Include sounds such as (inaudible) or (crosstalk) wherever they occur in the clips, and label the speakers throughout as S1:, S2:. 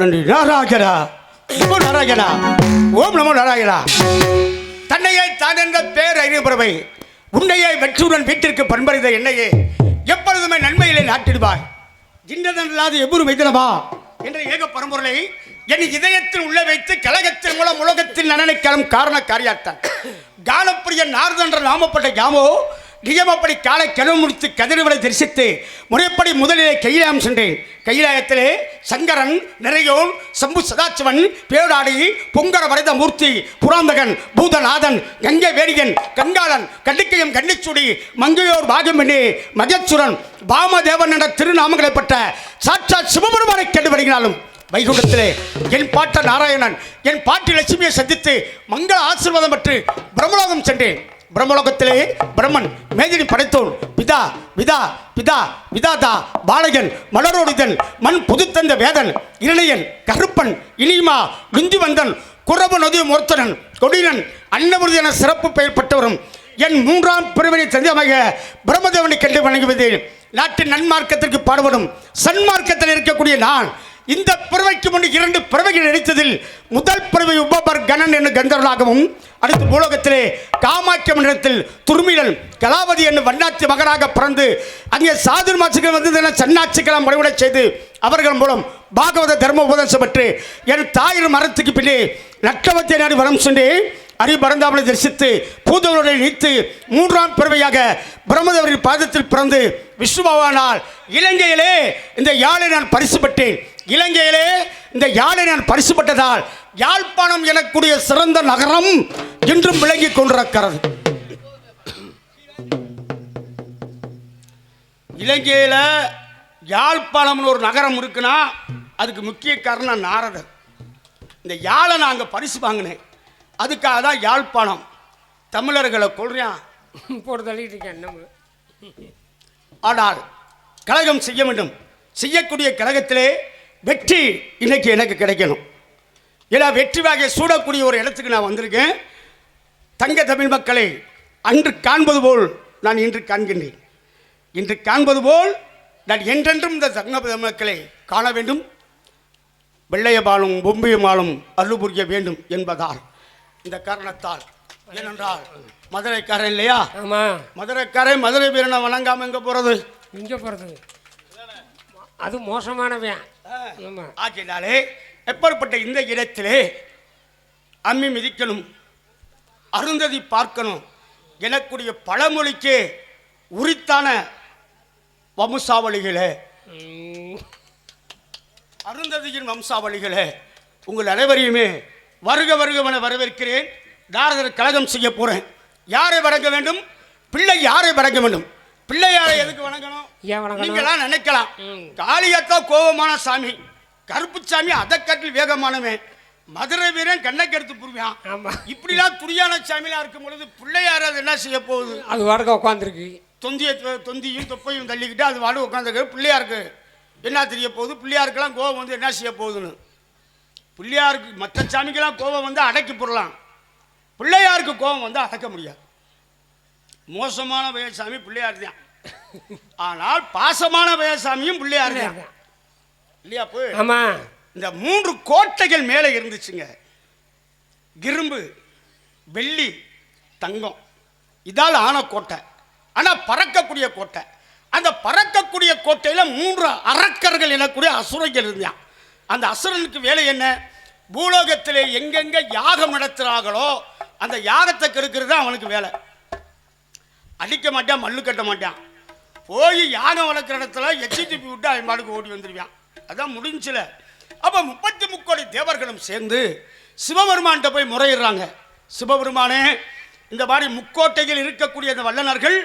S1: நன்றி. நாராயணா. நமோ நாராயணா. ஓம் நமோ நாராயணா. தன்னையே தான் என்ற பேர் அறிவுறவை உன்னையே வெற்றியுடன் வீட்டிற்கு பண்பறிந்த என்னையே எப்பொழுதுமே நன்மையிலே நாட்டிடுவாய். இன்றதல்லாது எவ்வொரு வைத்தனவா என்ற ஏக பரம்பொருளை என் இதயத்தில் உள்ளே வைத்து கழகத்தின் மூலம் உலகத்தில் நலனைக்களம் காரண காரியாத்தான் காலப்பிரிய நாரதன்ற நாமப்பட்ட யாமோ நியமப்படி காலை கனவு முடித்து கதிரவனை தரிசித்து முறைப்படி முதலிலே கையிலாயம் சென்றேன். கையிலாயத்திலே சங்கரன் நிறையோன் சம்பு சதாசிவன் பேடாடி பொங்கர வரைத மூர்த்தி புராந்தகன் பூதநாதன் கங்கை வேடியன் கங்காளன் கண்டிக்கையும் கன்னிச்சுடி மங்கையோர் பாகமணி மகேச்சுரன் பாமதேவன் என்ற திருநாமங்களை பெற்ற சாட்சாத் சிவபெருமானை கேட்டு வருகிறாலும் வைகுண்டத்திலே என் பாட்ட நாராயணன் என் பாட்டி லட்சுமியை சந்தித்து மங்கள ஆசீர்வாதம் பெற்று பிரம்மலோகம் சென்றேன். பிரம்மலோகத்திலே பிரம்மன் மேதினி படைத்தோன். பிதா விதா பிதா விதாதா பாலகன் மலரோடிதன் மண் புதுத்தந்த வேதன் இரணையன் கருப்பன் இனிமா விந்திவந்தன் குரப நொதி மூர்த்தனன் கொடினன் அன்னபுருதி என சிறப்பு பெயர் பெற்றவரும் என் மூன்றாம் பிரிவினை தந்தியமாக பிரம்மதேவனை கண்டு வணங்குவது. நாட்டின் நன்மார்க்கத்திற்கு பாடுபடும் சன்மார்க்கத்தில் இருக்கக்கூடிய நான் இந்த பிறவைக்கு முன் இரண்டு பிறவைகள் நடித்ததில் முதல் பிறவை உபபர் கணன் என்னும் கந்தர்களாகவும் அடுத்து பூலோகத்திலே காமாக்கிய மண்டலத்தில் துருமிழல் கலாவதி என்னும் வண்ணாத்தி மகனாக பிறந்து அங்கே சாதுர் மாசுகள் வந்து என சன்னாட்சிக்கெல்லாம் முடிவுடச் செய்து அவர்கள் மூலம் பாகவத தர்ம உபதேசம் பெற்று என் தாயின் மரத்துக்கு பின்னே நட்டவத்தை நாடு வரம் சென்று அரிபரந்தாமலை தரிசித்து பூதவருடைய நீத்து மூன்றாம் பிறவையாக பிரம்மதேவரின் பாதத்தில் பிறந்து விஷ்ணுபவானால் இலங்கையிலே இந்த யாழை நான் பரிசுப்பட்டேன். இலங்கையிலே இந்த யாழை நான் பரிசுப்பட்டதால் யாழ்ப்பாணம் எனக்கூடிய சிறந்த நகரம் இன்றும் விளங்கிக் கொண்டிருக்கிறது. இலங்கையில் யாழ்ப்பாணம்னு ஒரு நகரம் இருக்குன்னா அதுக்கு முக்கிய காரணம் நாரதர். இந்த யாழை நான் அங்கே பரிசு வாங்கினேன். அதுக்காக தான் யாழ்ப்பாணம். தமிழர்களை கொள்றான்
S2: போட்டு தள்ளிட்டு இருக்கேன் நம்ம
S1: ஆனால் கழகம் செய்ய வேண்டும். செய்யக்கூடிய கழகத்திலே வெற்றி இன்னைக்கு எனக்கு கிடைக்கணும். ஏன்னா வெற்றி வாகை சூடக்கூடிய ஒரு இடத்துக்கு நான் வந்திருக்கேன். தங்க தமிழ் மக்களை அன்று காண்பது போல் நான் இன்று காண்கின்றேன். இன்று காண்பது போல் நான் என்றென்றும் இந்த தங்க தமிழ் மக்களை காண வேண்டும். வெள்ளையபாலும் பொம்பியமாலும் அருள் புரிய வேண்டும் என்பதால். இந்த காரணத்தால். ஏனென்றால் மதுரைக்காரன் இல்லையா?
S2: ஆமா.
S1: மதுரைக்காரன் மதுரை வீரனை வணங்காம எங்க போறது?
S2: இங்கே போகிறது அது மோசமானவன். ஆமா.
S1: ஆகினாலே எப்பேற்பட்ட இந்த இடத்திலே அம்மி மிதிக்கணும் அருந்ததி பார்க்கணும் எனக்குரிய பழமொழிக்கு உரித்தான வம்சாவளிகளே. அருந்ததியின் வம்சாவளிகளே உங்கள் அனைவரையுமே வருக வருகவென வரவேற்கிறேன். தாரதர் கழகம் செய்ய போறேன். யாரை வணங்க வேண்டும்? பிள்ளை யாரை வணங்க வேண்டும்? பிள்ளை யாரை எதுக்கு வணங்கணும்? நீங்களாம் நினைக்கலாம். காளியத்தா கோபமான சாமி. கருப்புச்சாமி அதை கட்டில் வேகமானவன். மதுரை வீரன் கண்ணை எடுத்து புரிவான். இப்படிலாம் துரியான சாமிலாம் இருக்கும் பொழுது பிள்ளையார் அது என்ன செய்ய போகுது?
S2: அது வாடகை உட்காந்துருக்கு
S1: தொந்தியை தொந்தியும் தொப்பையும் தள்ளிக்கிட்டு அது வாடு உட்காந்துருக்கு பிள்ளையாருக்கு என்ன தெரிய போகுது? பிள்ளையாருக்கெல்லாம் கோபம் வந்து என்ன செய்ய போகுதுன்னு. பிள்ளையாருக்கு மற்ற சாமிக்கெல்லாம் கோபம் வந்து அடக்கி போடலாம் பிள்ளையாருக்கு கோபம் வந்து அடக்க முடியாது. மோசமான வயசாமி பிள்ளையார் தான் ஆனால் பாசமான வயசாமியும் பிள்ளையார் தான் இல்லையா போய்
S2: ஆமா.
S1: இந்த மூன்று கோட்டைகள் மேலே இருந்துச்சுங்க. இரும்பு வெள்ளி தங்கம். இதால் ஆன கோட்டை. ஆனால் பறக்கக்கூடிய கோட்டை. அந்த பறக்கக்கூடிய கோட்டையில் மூன்று அரக்கர்கள் எனக்கூடிய அசுரர்கள் இருந்தான் அந்த அசுரனுக்கு வேலை என்ன? பூலோகத்திலே எங்கெங்க யாகம் நடத்துகிறாங்களோ அந்த யாகத்தை கெடுக்கிறது தான் அவனுக்கு வேலை. அடிக்க மாட்டான் மல்லு கட்ட மாட்டான். போய் யாகம் வளர்க்குற இடத்துல எச்சி திப்பி விட்டு அவன் பாட்டுக்கு ஓடி வந்துடுவான் அதான் முடிஞ்சில. அப்போ முப்பத்தி முக்கோடி தேவர்களும் சேர்ந்து சிவபெருமான்கிட்ட போய் முறையிடுறாங்க. சிவபெருமானே இந்த மாதிரி முக்கோட்டையில் இருக்கக்கூடிய அந்த வல்லனர்கள்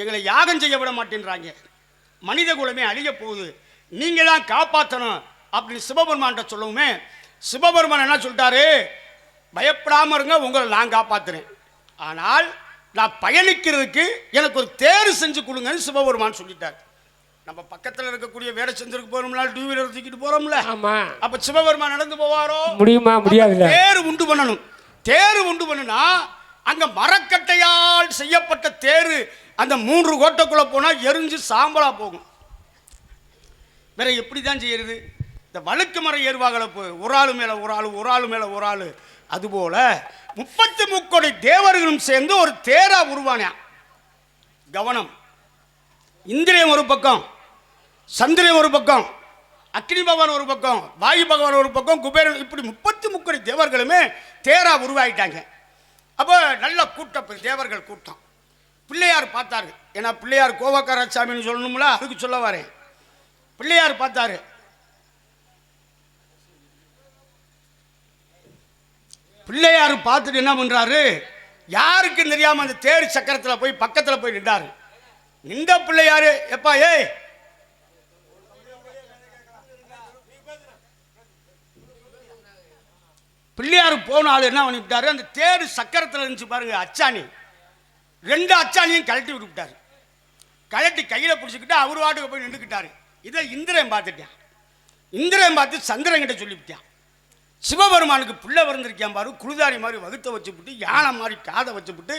S1: எங்களை யாகம் செய்ய விட மாட்டேன்றாங்க. மனித குலமே அழிய போகுது. நீங்கள் தான் காப்பாற்றணும் அப்படின்னு சிவபெருமான்கிட்ட சொல்லவுமே சிவபெருமான் என்ன சொல்லிட்டாரு? பயப்படாம இருங்க உங்களை நான் காப்பாத்துறேன். ஆனால் நான் பயணிக்கிறதுக்கு எனக்கு ஒரு தேர் செஞ்சு கொடுங்கன்னு சிவபெருமான் சொல்லிட்டார். நம்ம பக்கத்தில் இருக்கக்கூடிய வேடச்சந்திரக்கு போறோம்ல டூ வீலர் தூக்கிட்டு போறோம்ல.
S2: ஆமா.
S1: அப்ப சிவபெருமான் நடந்து போவாரோ?
S2: முடியுமா? முடியாதுல்ல.
S1: தேர் உண்டு பண்ணணும். தேர் உண்டு பண்ணுனா அங்க மரக்கட்டையால் செய்யப்பட்ட தேர் அந்த மூன்று கோட்டைக்குள்ள போனா எரிஞ்சு சாம்பலா போகும். வேற எப்படி தான் செய்யறது? இந்த வழுக்கு மரம் ஏறுவாங்கள ஒரு ஆளு மேலே ஒரு ஆளு ஒரு ஆளு மேலே ஒரு ஆளு. அதுபோல் முப்பத்தி முக்கோடி தேவர்களும் சேர்ந்து ஒரு தேரா உருவானான் கவனம். இந்திரியம் ஒரு பக்கம் சந்திரன் ஒரு பக்கம் அக்னி பகவான் ஒரு பக்கம் வாயு பகவான் ஒரு பக்கம் குபேரன் இப்படி முப்பத்தி முக்கோடி தேவர்களுமே தேரா உருவாயிட்டாங்க. அப்போ நல்ல கூட்டம் தேவர்கள் கூட்டம். பிள்ளையார் பார்த்தாரு. ஏன்னா பிள்ளையார் கோவக்கார சாமின்னு சொல்லணும்ல அதுக்கு சொல்ல வரேன். பிள்ளையார் பார்த்தாரு. பிள்ளையார் பார்த்துட்டு என்ன பண்ணுறாரு யாருக்கும் தெரியாமல் அந்த தேர் சக்கரத்தில் போய் பக்கத்தில் போய் நின்றாரு? நின்ற பிள்ளையாரு எப்பா ஏய்! பிள்ளையார் போன ஆள் என்ன பண்ணிவிட்டாரு? அந்த தேர் சக்கரத்தில் இருந்துச்சு பாருங்க அச்சாணி. ரெண்டு அச்சாணியும் கழட்டி விட்டுவிட்டாரு. கழட்டி கையில் பிடிச்சிக்கிட்டு அவர் வாட்டுக்கு போய் நின்றுக்கிட்டாரு. இதை இந்திரன் பார்த்துட்டான். இந்திரன் பார்த்து சந்திரன் கிட்ட சொல்லிவிட்டான். சிவபெருமானுக்கு பிள்ளை பிறந்திருக்கேன் பாரு குழுதாரி மாதிரி வகுத்த வச்சுப்புட்டு யானை மாதிரி காதை வச்சுப்புட்டு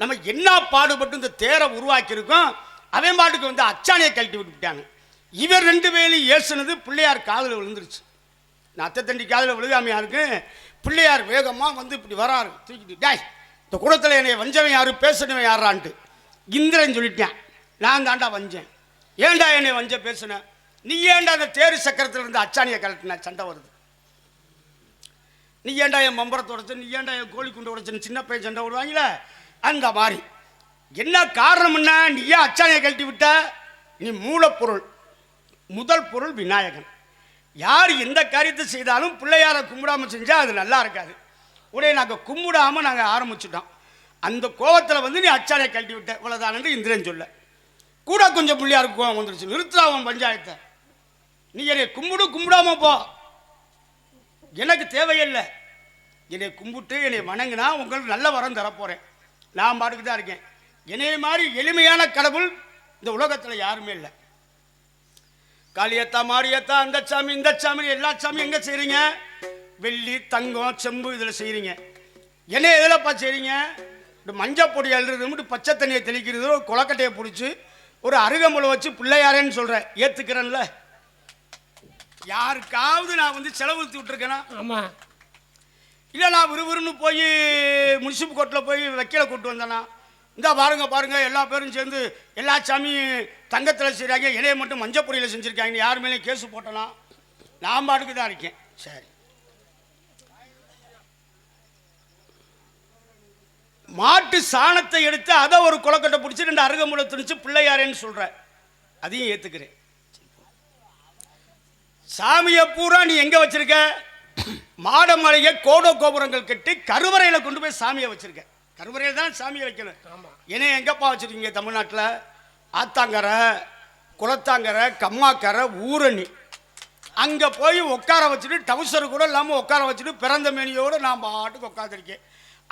S1: நம்ம என்ன பாடுபட்டு இந்த தேரை உருவாக்கியிருக்கோம் அவன் பாட்டுக்கு வந்து அச்சாணியை கழட்டி விட்டுவிட்டாங்க இவர் ரெண்டு பேரையும் ஏசுனது பிள்ளையார் காதில் விழுந்துருச்சு. நான் அத்தை தண்டி காதில் விழுகாமையா இருக்கு? பிள்ளையார் வேகமாக வந்து இப்படி வராரு. தூக்கிட்டு டாய் இந்த குடத்தில் என்னை வஞ்சவன் யாரு? பேசுனவன் யாரான்ட்டு இந்திரன் சொல்லிட்டேன் நான் தாண்டா வஞ்சேன். ஏன்டா என்னை வஞ்ச பேசுன? நீ ஏன்டா அந்த தேர் சக்கரத்தில் இருந்து அச்சாணியை கழட்டின? சண்டை வருது. நீ ஏன்டா என் மம்பரத்தை உடைச்ச? நீ ஏன்டா என் கோழி குண்டு உடைச்சன்னு சின்ன பையன் சண்டை விடுவாங்களே அந்த மாதிரி என்ன காரணம்னா நீ ஏன் அச்சானையை கழட்டி விட்ட? நீ மூலப்பொருள். முதல் பொருள் விநாயகன். யார் எந்த காரியத்தை செய்தாலும் பிள்ளையாரை கும்பிடாமல் செஞ்சால் அது நல்லா இருக்காது. உடனே நாங்கள் கும்பிடாமல் நாங்கள் ஆரம்பிச்சிட்டோம். அந்த கோபத்தில் வந்து நீ அச்சாலையை கழட்டி விட்ட. இவ்வளோதானு இந்திரன் சொல்ல. கூட கொஞ்சம் பிள்ளையாருக்கு கோவம் வந்துருச்சு. நிறுத்துறா பஞ்சாயத்தை. நீ என்னை கும்பிடு கும்பிடாம போ. எனக்கு தேவையில்லை. என்னை கும்பிட்டு என்னை வணங்கினா உங்களுக்கு நல்ல வரம் தரப்போகிறேன் நான் பாட்டுக்கு தான் இருக்கேன். என்னைய மாதிரி எளிமையான கடவுள் இந்த உலகத்தில் யாருமே இல்லை. காளியத்தா மாரியத்தா அந்த சாமி இந்த சாமி எல்லா சாமி எங்கே செய்கிறீங்க வெள்ளி தங்கம் செம்பு இதில் செய்கிறீங்க என்ன எதிலப்பா செய்கிறீங்க இப்படி மஞ்சள் பொடி அழுறது பச்சை தண்ணியை தெளிக்கிறது ஒரு குளக்கட்டையை பிடிச்சி ஒரு அருகம்புல வச்சு பிள்ளையாரேன்னு சொல்கிறேன் ஏற்றுக்கிறேன்ல யாருக்காவது நான் வந்து செலவு விட்டுருக்கேனா?
S2: ஆமாம்
S1: இல்லை நான் விறுவிறுன்னு போய் முனிசிபல் கோர்ட்டில் போய் வக்கீலை கூட்டு வந்தேனா? இந்த பாருங்க பாருங்க எல்லா பேரும் சேர்ந்து எல்லா சாமியும் தங்கத்தில் செய்கிறாங்க இலையை மட்டும் மஞ்சள் பொடியில் செஞ்சுருக்காங்க யார் மேலேயும் கேஸு போட்டனா? நான் பாட்டுக்கு தான் இருக்கேன். சரி. மாட்டு சாணத்தை எடுத்து அதை ஒரு குளக்கட்டை பிடிச்சி ரெண்டு அருகம்புலை துணிச்சு பிள்ளையாரேன்னு சொல்கிறேன் அதையும் ஏற்றுக்கிறேன் சாமியை பூரா நீ எங்க வச்சிருக்க? மாட மாளிகை கோட கோபுரங்கள் கட்டி கருவறையில கொண்டு போய் சாமியை வச்சிருக்க. கருவறையில் தான் சாமியை வைக்கணும். என்ன எங்கப்பா வச்சிருக்கீங்க தமிழ்நாட்டில்? ஆத்தாங்கரை குளத்தாங்கரை கம்மாக்கரை ஊரணி. அங்கே போய் உட்கார வச்சுட்டு டவுசர் கூட இல்லாமல் உட்கார வச்சுட்டு பிறந்த மேனியோடு நான் பாட்டுக்கு உட்காந்துருக்கேன்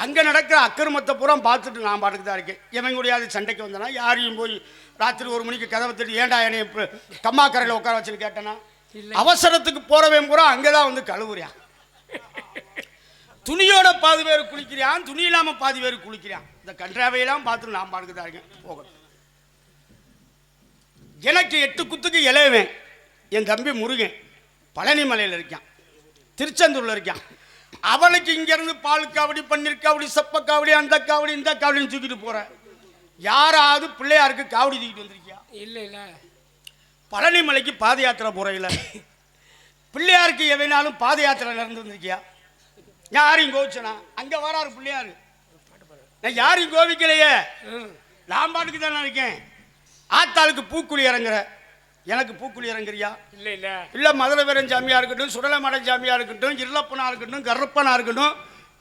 S1: அங்கே நடக்கிற அக்கிரமத்தை பூரா பார்த்துட்டு நான் பாட்டுக்கு தான் இருக்கேன். எவன் கூடயாவது சண்டைக்கு வந்தனா யாரையும் போய் ராத்திரி ஒரு மணிக்கு கதவை தட்டி ஏன்டா என்னை கம்மாக்கரையில் உட்கார வச்சுட்டு கேட்டேனா?
S2: இல்லை.
S1: அவசரத்துக்கு போறவன் பூரா அங்கே தான் வந்து கழுவுறியான் துணியோட பாதி பேர் குளிக்கிறான் துணி இல்லாம பாதி பேர் குளிக்கிறான் இந்த கன்றாவையெல்லாம் பார்த்து நான் பாட்டுக்கு தான் இருக்கேன். போகணும் எனக்கு எட்டு குத்துக்கு இளையவன். என் தம்பி முருகன். பழனி மலையில் இருக்கான். திருச்செந்தூர்ல இருக்கான். அவனுக்கு இங்கேருந்து பால் காவடி பன்னீர் காவடி சப்ப காவடி அந்த காவடி இந்த காவடின்னு தூக்கிட்டு போறேன் யாராவது பிள்ளையாருக்கு காவடி தூக்கிட்டு வந்திருக்கியா?
S2: இல்லை இல்லை.
S1: பழனி மலைக்கு பாத யாத்திரை போறையில் பிள்ளையாருக்கு எவைனாலும் பாத யாத்திரை நடந்து வந்திருக்கியா யாரையும் கோவிச்சனா? அங்கே வராரு பிள்ளையாரு. நான் யாரையும் கோவிக்கலையே. நான் பாட்டுக்கு தானே இருக்கேன். ஆத்தாளுக்கு பூக்குழி இறங்குற. எனக்கு பூக்குழி இறங்குறியா?
S2: இல்லை இல்லை.
S1: இல்லை மதுரை வீரன் சாமியாக இருக்கட்டும் சுடலமடை சாமியாக இருக்கட்டும் இருளப்பனா இருக்கட்டும் கருப்பனா இருக்கட்டும்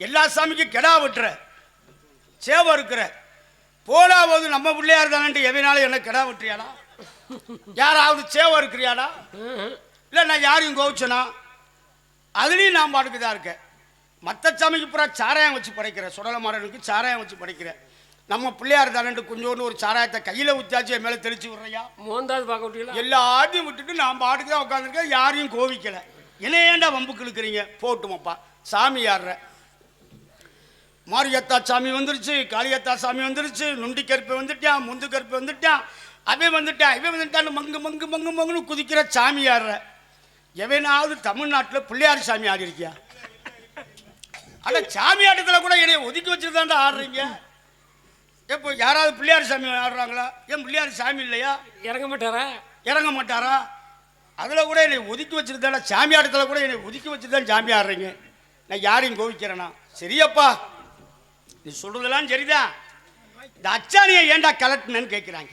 S1: எல்லா சாமிக்கும் கெடா விட்டுற. சேவை இருக்கிற. போனா போது நம்ம பிள்ளையார் தானே எவைனாலும் என்ன கெடா விட்டுறியாடா? யாராவது சேவை இருக்கிறியாடா? இல்லை நான் யாரையும் கோவிச்சனா? அதுலேயும் நான் பாட்டுக்கு தான் இருக்கேன். மற்ற சாமிக்கு பூரா சாராயம் வச்சு படைக்கிறேன். சுடலமாடனுக்கு சாராயம் வச்சு படைக்கிறேன். நம்ம பிள்ளையார் தானே கொஞ்சோண்டு ஒரு சாராயத்தை கையில் ஊத்தாச்சு என் மேலே தெளிச்சு விட்றியா?
S2: மோந்தாது பார்க்க விட்டீங்களா
S1: எல்லாத்தையும் விட்டுட்டு நான் பாட்டுக்கு தான் உட்காந்துருக்கேன் யாரையும் கோவிக்கல. என்ன ஏன்டா வம்புக்கு இழுக்கிறீங்க? போட்டுமாப்பா சாமி யாடுற மாரியத்தா சாமி வந்துருச்சு காளியத்தா சாமி வந்துருச்சு நுண்டி கருப்பு வந்துட்டான் முந்து கருப்பு வந்துட்டான். அவன் வந்துட்டான் இவன் வந்துட்டான்னு மங்கு மங்கு மங்கு மங்குன்னு குதிக்கிற சாமி ஆடுற எவனாவது தமிழ்நாட்டில் பிள்ளையார் சாமி ஆடி இருக்கியா அட சாமி ஆட்டத்தில் கூட என்னை ஒதுக்கி வச்சுருந்தாண்டா ஆடுறீங்க. எப்போ யாராவது பிள்ளையார் சாமி ஆடுறாங்களா? ஏன் பிள்ளையார் சாமி இல்லையா?
S2: இறங்க மாட்டாரா?
S1: இறங்க மாட்டாரா? அதில் கூட என்னை ஒதுக்கி வச்சிருந்தா சாமி ஆட்டத்தில் கூட என்னை ஒதுக்கி வச்சு தான் சாமி ஆடுறீங்க. நான் யாரையும் கோவிக்கிறேனா? சரியப்பா. நீ சொல்றதெல்லாம் சரிதான். இந்த அச்சாணியை ஏன்டா கலட்டினேன்னு கேட்குறாங்க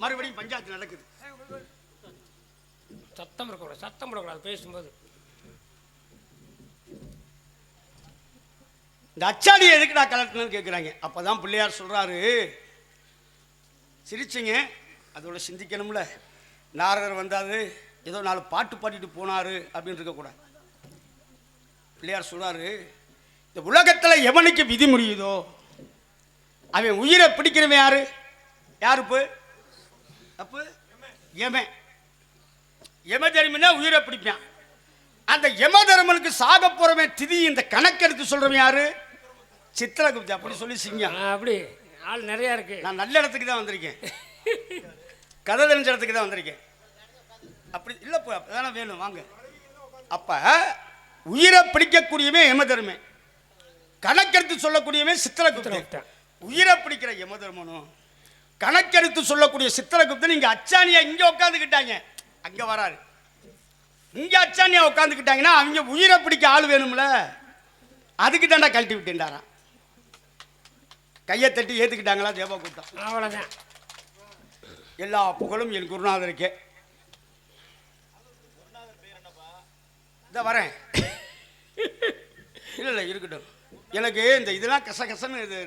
S1: மறுபடியும் பஞ்சாயத்து நடக்குது.
S2: சத்தம் இருக்கக்கூடாது சத்தம் போடக்கூடாது பேசும்போது.
S1: இந்த அச்சாணியை எதுக்குடா கலட்டினேன்னு கேட்குறாங்க அப்போ தான் பிள்ளையார் சொல்கிறாரு சிரிச்சிங்க. அதோட சிந்திக்கணும்ல. நாரதர் வந்தாரு ஏதோ நாலு பாட்டு பாடிட்டு போனாரு அப்படின்னு இருக்கக்கூடாது. பிள்ளையார் சொல்றாரு இந்த உலகத்தில் எவனுக்கு விதி முடியுதோ அவன் உயிரை பிடிக்கிறவன் யாரு? யாரு இப்போ? அப்பு எமன் யம தர்மனா உயிரை பிடிப்பான். அந்த யம தர்மனுக்கு சாக போறவன் திதி இந்த கணக்கெடுத்து சொல்றவன் யாரு? சித்திரகுப்தி. அப்படி சொல்லி சிங்கம்.
S2: ஆ, அப்படி. ஆள் நிறையா இருக்கு.
S1: நான் நல்ல இடத்துக்கு தான் வந்திருக்கேன். கதை தெரிஞ்ச இடத்துக்கு தான் வந்திருக்கேன். அப்படி இல்லைப்பா அப்பதானே வேணும். வாங்க. அப்ப உயிரை பிடிக்கக்கூடியவன் யமதர்மன் கணக்கெடுத்து சொல்லக்கூடியவன் சித்திரகுப்தன்.
S2: சித்திரகுப்தன்.
S1: உயிரை பிடிக்கிற யமதர்மனும் கணக்கெடுத்து சொல்லக்கூடிய சித்திரகுப்தன் இங்க அச்சாணியா இங்க உட்காந்துக்கிட்டாங்க அங்க வராரு. இங்க அச்சாணியா உட்காந்துக்கிட்டாங்கன்னா அவங்க உயிரை பிடிக்க ஆள் வேணும்ல. அதுக்கு தாண்டா கழட்டி விட்டுண்டாரான் கையை தட்டி ஏத்துக்கிட்டாங்களா? தேவா கூட்டம்.
S2: அவ்வளோதான்
S1: எல்லா புகழும் என் குருநாதருக்கே. இந்த வரேன். (laughs) இல்லை இல்லை இருக்கட்டும். எனக்கு இந்த இதெல்லாம் கச கசன்னு இது